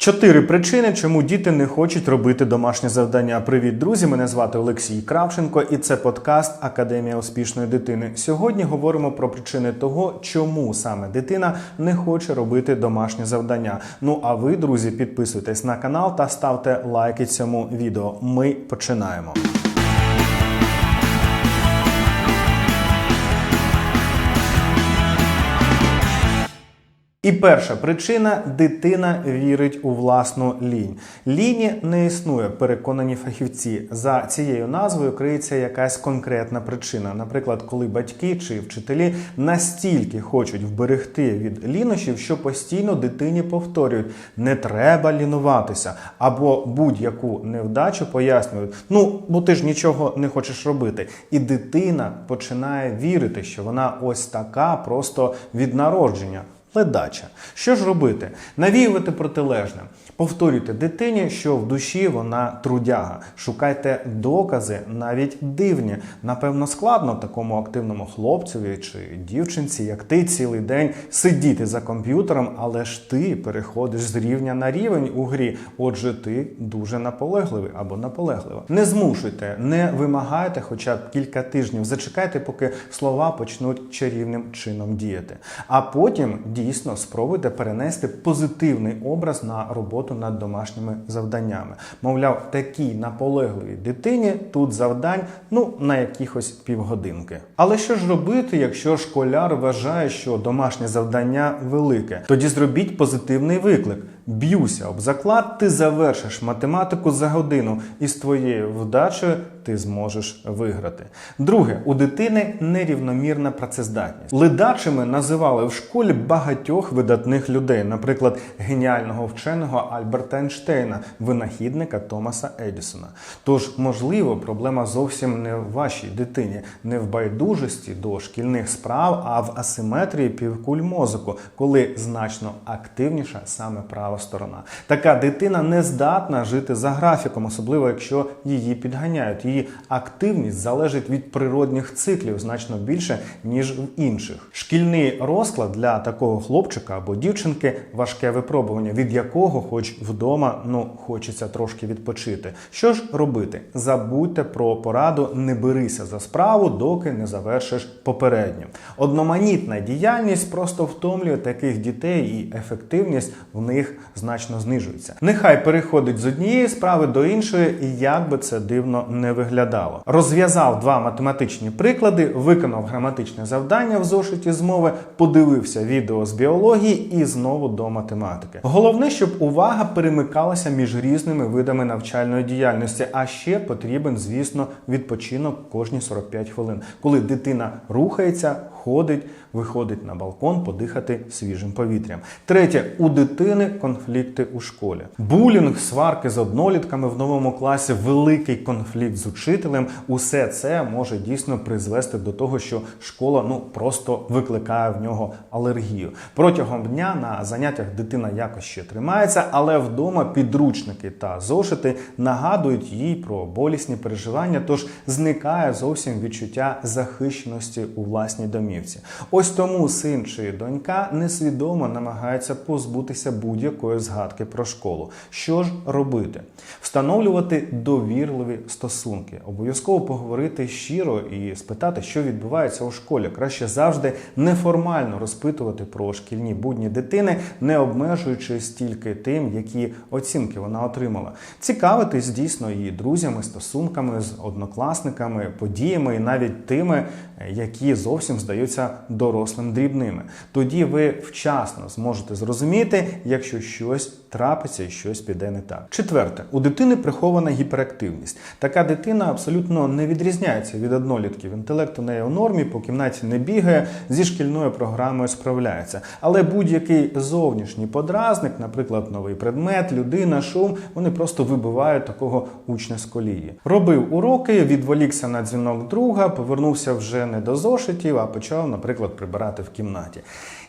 Чотири причини, чому діти не хочуть робити домашнє завдання. Привіт, друзі! Мене звати Олексій Кравченко, і це подкаст Академія успішної дитини. Сьогодні говоримо про причини того, чому саме дитина не хоче робити домашнє завдання. Ну а ви, друзі, підписуйтесь на канал та ставте лайки цьому відео. Ми починаємо. І перша причина дитина вірить у власну лінь. Ліні не існує, переконані фахівці. За цією назвою криється якась конкретна причина. Наприклад, коли батьки чи вчителі настільки хочуть вберегти від лінощів, що постійно дитині повторюють: не треба лінуватися, або будь-яку невдачу пояснюють: ну бо ти ж нічого не хочеш робити. І дитина починає вірити, що вона ось така просто від народження. Ледача. Що ж робити? Навіювати протилежне. Повторюйте дитині, що в душі вона трудяга. Шукайте докази, навіть дивні. Напевно, складно такому активному хлопцеві чи дівчинці, як ти, цілий день сидіти за комп'ютером, але ж ти переходиш з рівня на рівень у грі. Отже, ти дуже наполегливий або наполеглива. Не змушуйте, не вимагайте хоча б кілька тижнів. Зачекайте, поки слова почнуть чарівним чином діяти. А потім дійсно спробуйте перенести позитивний образ на роботу над домашніми завданнями. Мовляв, такій наполегливій дитині тут завдань ну на якихось півгодинки. Але що ж робити, якщо школяр вважає, що домашнє завдання велике? Тоді зробіть позитивний виклик. Б'юся об заклад, ти завершиш математику за годину, і з твоєю вдачею ти зможеш виграти. Друге, у дитини нерівномірна працездатність. Ледачими називали в школі багатьох видатних людей, наприклад, геніального вченого Альберта Ейнштейна, винахідника Томаса Едісона. Тож, можливо, проблема зовсім не в вашій дитині, не в байдужості до шкільних справ, а в асиметрії півкуль мозку, коли значно активніша саме права сторона. Така дитина не здатна жити за графіком, особливо якщо її підганяють. Її активність залежить від природних циклів значно більше, ніж в інших. Шкільний розклад для такого хлопчика або дівчинки важке випробування, від якого, хоч вдома, ну хочеться трошки відпочити. Що ж робити? Забудьте про пораду, не берися за справу, доки не завершиш попередню. Одноманітна діяльність просто втомлює таких дітей, і ефективність в них значно знижується. Нехай переходить з однієї справи до іншої, і як би це дивно не виглядало. Розв'язав два математичні приклади, виконав граматичне завдання в зошиті з мови, подивився відео з біології і знову до математики. Головне, щоб увага перемикалася між різними видами навчальної діяльності. А ще потрібен, звісно, відпочинок кожні 45 хвилин, коли дитина рухається, ходить, виходить на балкон подихати свіжим повітрям. Третє, у дитини конфлікти у школі. Булінг, сварки з однолітками в новому класі, великий конфлікт з учителем. Усе це може дійсно призвести до того, що школа ну просто викликає в нього алергію. Протягом дня на заняттях дитина якось ще тримається, але вдома підручники та зошити нагадують їй про болісні переживання, тож зникає зовсім відчуття захищеності у власній домівці. Ось тому син чи донька несвідомо намагаються позбутися будь-якої згадки про школу. Що ж робити? Встановлювати довірливі стосунки, обов'язково поговорити щиро і спитати, що відбувається у школі. Краще завжди неформально розпитувати про шкільні будні дитини, не обмежуючись тільки тим, які оцінки вона отримала. Цікавитись дійсно її друзями, стосунками з однокласниками, подіями і навіть тими, які зовсім здаються дорослим дрібними. Тоді ви вчасно зможете зрозуміти, якщо щось трапиться і щось піде не так. Четверте, у дитини прихована гіперактивність. Така дитина абсолютно не відрізняється від однолітків. Інтелект у неї у нормі, по кімнаті не бігає, зі шкільною програмою справляється. Але будь-який зовнішній подразник, наприклад, новий предмет, людина, шум, вони просто вибивають такого учня з колії. Робив уроки, відволікся на дзвінок друга, повернувся вже не до зошитів, а почав, наприклад, прибирати в кімнаті.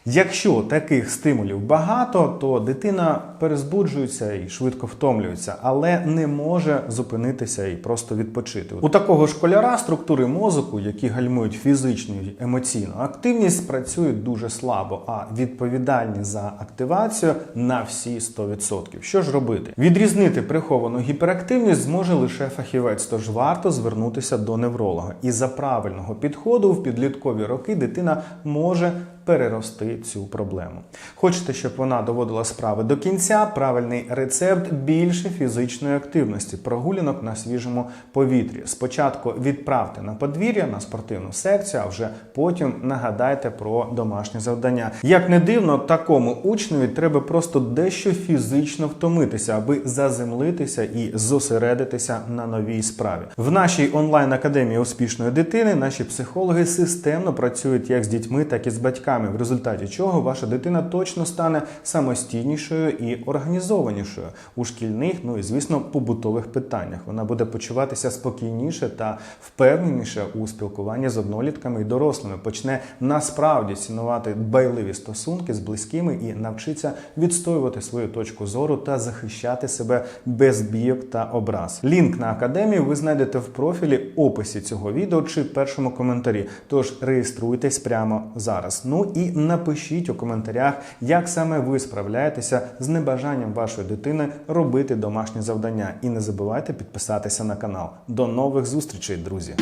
Якщо таких стимулів багато, то дитина перезбуджується і швидко втомлюється, але не може зупинитися і просто відпочити. У такого школяра структури мозку, які гальмують фізичну і емоційну активність, працюють дуже слабо, а відповідальні за активацію на всі 100%. Що ж робити? Відрізнити приховану гіперактивність зможе лише фахівець, тож варто звернутися до невролога. І за правильного підходу в підліткові роки дитина може перерости цю проблему. Хочете, щоб вона доводила справи до кінця? Правильний рецепт більше фізичної активності, прогулянок на свіжому повітрі. Спочатку відправте на подвір'я на спортивну секцію, а вже потім нагадайте про домашнє завдання. Як не дивно, такому учневі треба просто дещо фізично втомитися, аби заземлитися і зосередитися на новій справі. В нашій онлайн академії успішної дитини наші психологи системно працюють як з дітьми, так і з батьками, в результаті чого ваша дитина точно стане самостійнішою і організованішою у шкільних, ну і звісно, побутових питаннях. Вона буде почуватися спокійніше та впевненіше у спілкуванні з однолітками і дорослими. Почне насправді цінувати дбайливі стосунки з близькими і навчиться відстоювати свою точку зору та захищати себе без бійок та образ. Лінк на академію ви знайдете в профілі описі цього відео чи першому коментарі. Тож реєструйтесь прямо зараз. І напишіть у коментарях, як саме ви справляєтеся з небажанням вашої дитини робити домашні завдання. І не забувайте підписатися на канал. До нових зустрічей, друзі!